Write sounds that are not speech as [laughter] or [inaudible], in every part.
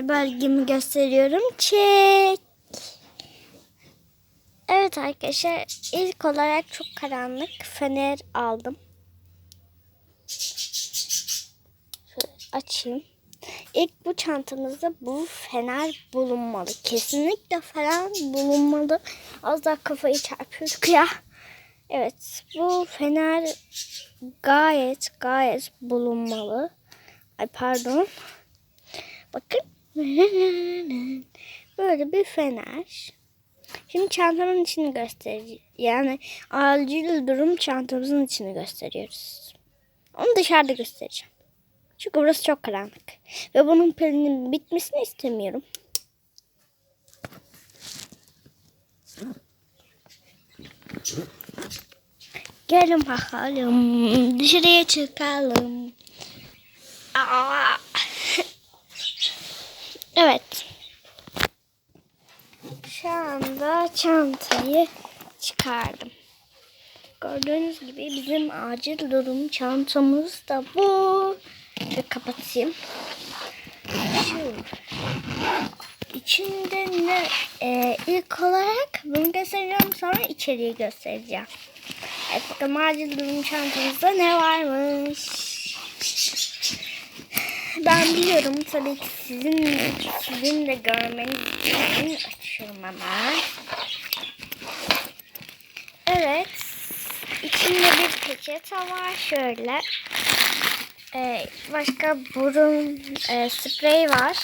Bölgemi gösteriyorum. Çek. Evet arkadaşlar ilk olarak çok karanlık fener aldım. Şöyle açayım. İlk bu çantamızda bu fener bulunmalı. Kesinlikle fener bulunmalı. Az daha kafayı çarpıyorduk ya. Evet bu fener gayet gayet bulunmalı. Ay pardon. Bakın. [laughs] Böyle bir fener. Şimdi çantamın içini göstereceğim. Yani acil durum çantamızın içini gösteriyoruz. Onu dışarıda göstereceğim. Çünkü burası çok karanlık. Ve bunun pilinin bitmesini istemiyorum. Gelin bakalım. Dışarıya çıkalım. Aa. Evet. Şu anda çantayı çıkardım. Gördüğünüz gibi bizim acil durum çantamız da bu. Ve kapatayım. Şu. İçinde ne? Ee, ilk olarak bunu göstereceğim sonra içeriği göstereceğim. Evet bakalım acil durum çantamızda ne varmış. Ben biliyorum tabii ki sizin sizin de görmeniz için açıyorum hemen. Evet. İçinde bir peçete var şöyle. Ee, başka burun e, sprey var.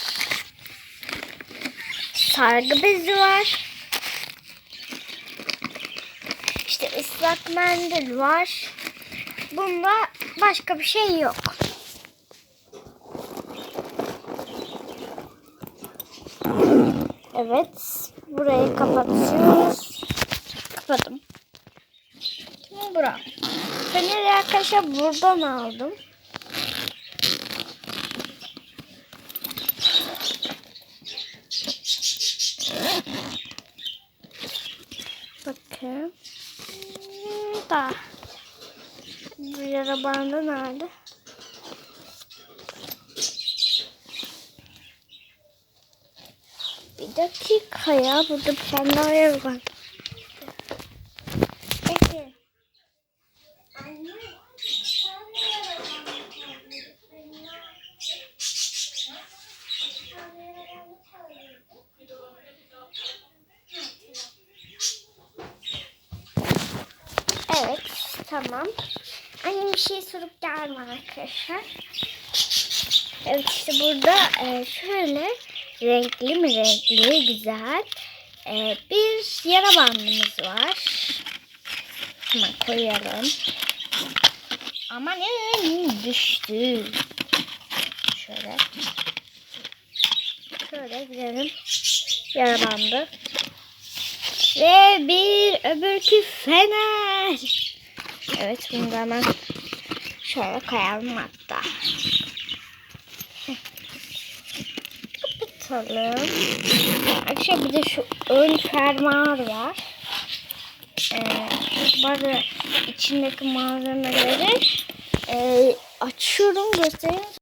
Sargı bezi var. İşte ıslak mendil var. Bunda başka bir şey yok. Evet. Burayı kapatıyoruz. Kapadım. Şimdi bura. Feneri arkadaşlar buradan aldım. Bakın. Da. Bu yara bandı nerede? Bir dakika ya. Burada bir var. Evet, tamam. Annem bir şey sorup gelme arkadaşlar. Evet işte burada e, şöyle renkli mi renkli güzel e, bir yara bandımız var. Hemen koyalım. Aman düştü. Şöyle. Şöyle gidelim. Yara bandı. Ve bir öbürkü fener. Evet bunu hemen şöyle koyalım hatta. Kapatalım. Arkadaşlar bir de şu ön fermuar var. Ee, bazı içindeki malzemeleri e, açıyorum göstereyim.